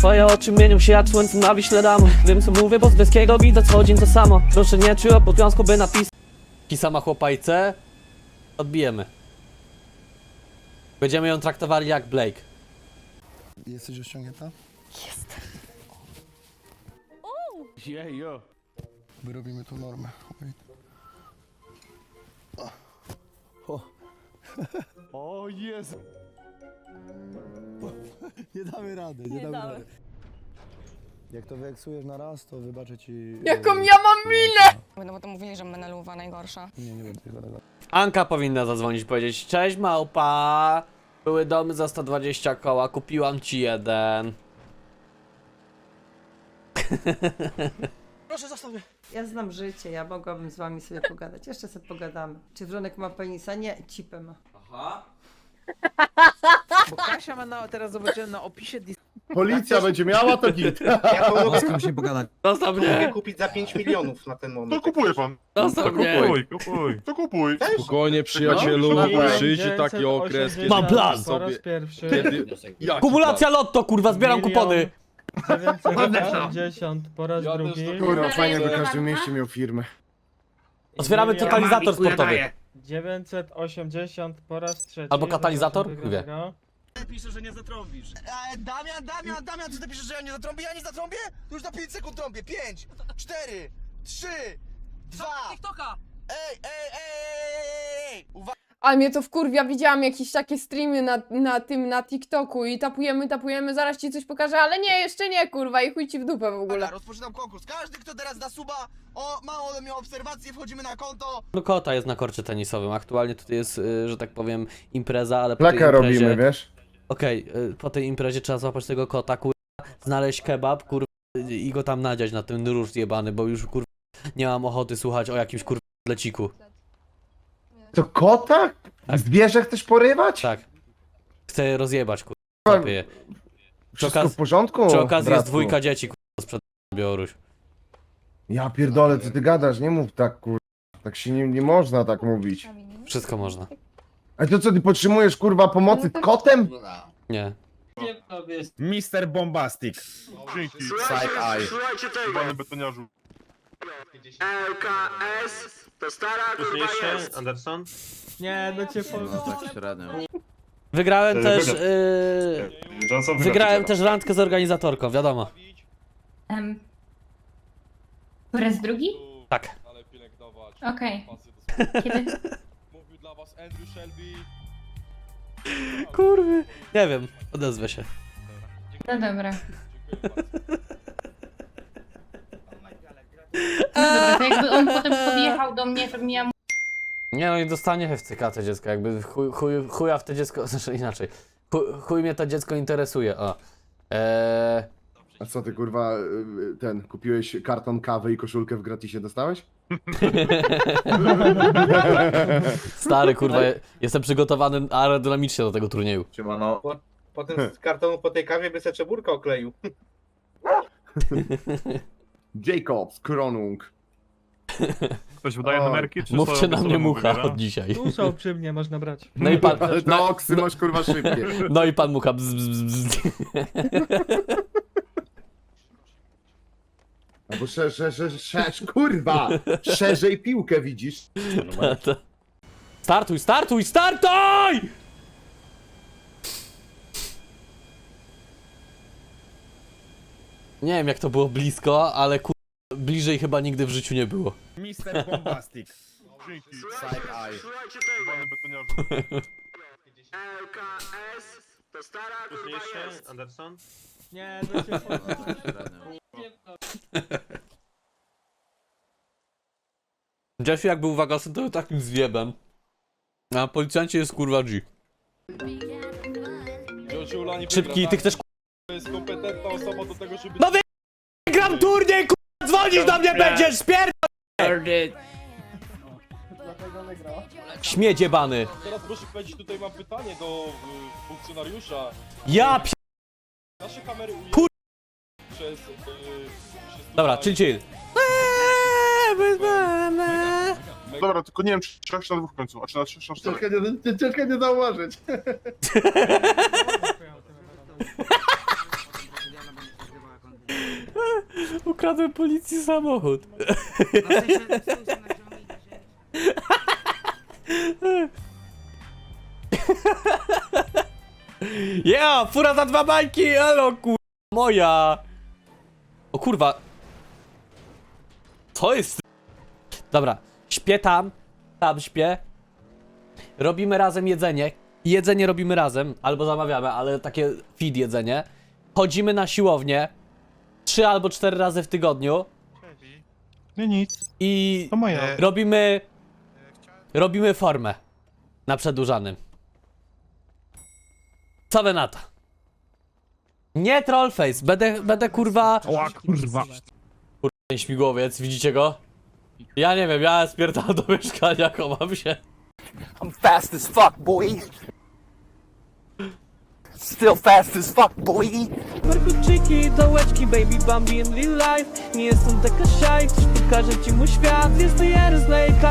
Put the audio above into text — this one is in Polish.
Twoje oczy mienią się jak słońce na wiśle damo Wiem co mówię, bo z Beskiego widać co dzień to samo Proszę nie czuć obowiązku, by napisać Pisama chłopajce Odbijemy Będziemy ją traktowali jak Blake Jesteś rozciągnięta? Yeah, yo. Wyrobimy tu normę. Wait. O jest. Nie damy rady, nie, damy rady. Jak to wyeksujesz na raz, to wybaczę ci... Jaką e, ja mam minę! No bo to mówili, że meneluwa najgorsza. Nie, nie będę tego tego. Anka powinna zadzwonić i powiedzieć Cześć małpa Były domy za 120 koła, kupiłam ci jeden Proszę, zostaw mnie! Ja znam życie, ja mogłabym z wami sobie pogadać. Jeszcze sobie pogadamy. Czy Wronek ma penisa? Nie, cipę ma. Bo Kasia ma na, teraz zobaczyłem na opisie dis- Policja będzie miała to git. Ja to mogę Musimy pogadać. Zostaw mogę mnie, kupić za 5 milionów na ten moment. To kupuje pan. zostaw mnie Kupuj, kupuj. To kupuj. Spokojnie przyjacielu, Dobra. przyjdzie taki okres, kiedy Mam plan. sobie... Kiedy... Jaki Kumulacja lotto kurwa, zbieram kupony 980 po raz drugi. Kurwa, fajnie by każdy mieście miał firmę. Otwieramy Milion- totalizator sportowy 980 po raz trzeci. Albo katalizator? Zobaczymy wygranego. Pisze, że nie zatrąbisz. E, Damian, Damian, Damian, ty piszesz, że ja nie zatrąbię? Ja nie zatrąbię? To już na 5 sekund trąbię. 5, 4, 3, 2... Ej, ej, ej, ej, ej! Uwaga! Ale mnie to wkurwia, widziałam jakieś takie streamy na, na tym, na TikToku i tapujemy, tapujemy, zaraz ci coś pokażę, ale nie, jeszcze nie, kurwa, i chuj ci w dupę w ogóle. Rozpoczynam konkurs. Każdy, kto teraz da suba, o, ma ode mnie obserwację, wchodzimy na konto. Kota jest na korcie tenisowym, aktualnie tutaj jest, y, że tak powiem, impreza, ale po tej Plakę imprezie... robimy, wiesz? Okej, y, po tej imprezie trzeba złapać tego kota, kurwa, znaleźć kebab, kurwa, y, i go tam nadziać na ten róż jebany, bo już, kurwa, nie mam ochoty słuchać o jakimś, kurwa, leciku. To kota? Zwierzę chcesz porywać? Tak. Chcę je rozjebać, kurwa, je. Wszystko okaz- w porządku? Przy okazji jest bratku? dwójka dzieci, kurwa, sprzed Białoruś. Ja pierdolę, co ty gadasz? Nie mów tak, kurwa. Tak się nie, nie można tak mówić. Wszystko można. A to co, ty potrzebujesz, kurwa, pomocy kotem? Nie. Mister Bombastic. Dzięki. Side eye. Panie betoniarzu. LKS to stara kurwa jest. Anderson? Nie, no cię po... tak średnio. Wygrałem E, też, y, wygrałem też randkę z organizatorką, wiadomo. Um, po raz drugi? Tak. Okej. Kiedy? Kurwy. Nie wiem, odezwę się. No dobra. No dobra, to jakby on potem podjechał do mnie, to miałam Nie no i dostanie w cykace dziecko, jakby chuj, chuj, chuja w te dziecko, znaczy inaczej. Chuj, chuj mnie to dziecko interesuje, o. Eee, co ty, kurwa, y, ten, kupiłeś karton kawy i koszulkę w gratisie dostałeś? stary kurwa, jestem przygotowany aerodynamicznie do tego turnieju. Siemano. Potem z kartonu po tej kawie by se czeburka okleił. Jacobs, Kronung. Ktoś wydaje numerki, Mówcie na mnie mucha od dzisiaj. Tu są przy mnie, można brać. No i pan, Ale no, to oksy masz, kurwa, szybkie. no i pan mucha. Bzz, bzz, bzz. Albo szerzej, szerzej, szerzej, kurwa! Szerzej piłkę widzisz. Startuj, startuj, startuj! Nie wiem jak to było blisko, ale kur... bliżej chyba nigdy w życiu nie było. Mister Bombastic. Dzięki. Side eye. LKS to stara kurwa jest. Anderson? Nie, no cię po... Jeffy jak był wagasem, to był takim zwiebem. A policjancie jest kurwa G. Szybki, ty chcesz To jest kompetentna osoba do tego, żeby... No Gram turniej, kurwa, dzwonisz do mnie będziesz, spier... Śmieć jebany. Teraz proszę powiedzieć, tutaj mam pytanie do y, funkcjonariusza. Ja pi... Nasze kamery ujęte Kur- przez... Y, Dobra, chill, chill. Dobra, tylko nie wiem, czy trzech czy na dwóch w końcu, a czy na trzech czy na czterech. Ciężko nie, ciężko nie zauważyć. ukradłem policji samochód. Ja, fura za dwa bańki, elo kur... Moja! O kurwa. Co jest? Dobra, śpię tam, tam śpię. Robimy razem jedzenie. Jedzenie robimy razem, albo zamawiamy, ale takie feed jedzenie. Chodzimy na siłownię. Trzy albo cztery razy w tygodniu. Nie nic, I to moja. robimy... Robimy formę. Na przedłużanym. Co wy na to? Nie trollface, będę, będę kurwa... O kurwa. Ten śmigłowiec, widzicie go? Ja nie wiem, ja spierdalam do mieszkania, chowam się. I'm fast as fuck, boy. Still fast as fuck, boy. Markuczyki, dołeczki, baby Bambi in real life Nie jestem taka shy, chcesz pokażę ci mój świat Jest to